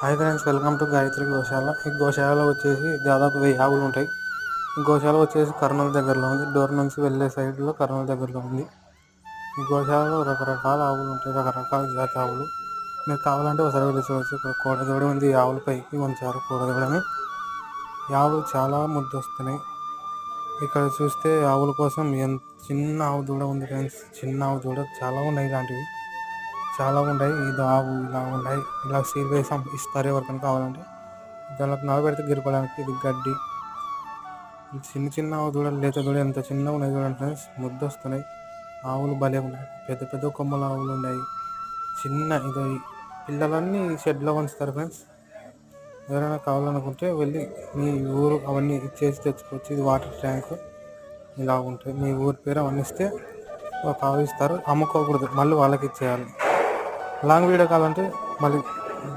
Hi friends welcome to Gayatri Goshala. ఈ గోశాలలో వచ్చేసి దాదాపు వెయ్యి ఆవులు ఉంటాయి. ఈ గోశాల వచ్చేసి కర్నూలు దగ్గరలో ఉంది. డోర్ నుంచి వెళ్ళే సైడ్లో కర్నూలు దగ్గరలో ఉంది. ఈ గోశాలలో రకరకాల ఆవులు ఉంటాయి. రకరకాల జాతి ఆవులు. మీరు కావాలంటే ఒకసారి వెళ్ళి చూడవచ్చు ఇక్కడ కోడదూడ ఉంది. ఈ ఆవుల పైకి ఉంచారు కోడదూడని ఈ ఆవులు చాలా ముద్దు వస్తున్నాయి ఇక్కడ చూస్తే ఆవుల కోసం ఎంత చిన్న ఆవు దూడ ఉంది ఫ్రెండ్స్. చిన్న ఆవు దూడ చాలా ఉన్నాయి ఇలాంటివి. చాలా ఉంటాయి. ఇది ఆవు ఇలా ఉన్నాయి ఇలా సీల్ వేసి ఇస్తారు ఎవరికైనా కావాలంటే. దానికి నలబెడితే గిరపడానికి ఇది గడ్డి. చిన్న చిన్న ఆవు దూడలు లేత దూడ ఎంత చిన్నగా ఉన్నాయి చూడండి ఫ్రెండ్స్. ముద్దు వస్తున్నాయి. ఆవులు భలే ఉన్నాయి. పెద్ద పెద్ద కొమ్మల ఆవులు ఉన్నాయి. చిన్న ఇది పిల్లలన్నీ షెడ్లో ఉంచుతారు ఫ్రెండ్స్. ఎవరైనా కావాలనుకుంటే వెళ్ళి మీ ఊరు అవన్నీ ఇచ్చేసి తెచ్చుకోవచ్చు. ఇది వాటర్ ట్యాంక్. ఇలా ఉంటాయి. మీ ఊరి పేరు అవన్నీ ఇస్తే కావిస్తారు అమ్ముకోకూడదు. మళ్ళీ వాళ్ళకి ఇచ్చేయాలి. లాంగ్ వీడియో కావాలంటే మళ్ళీ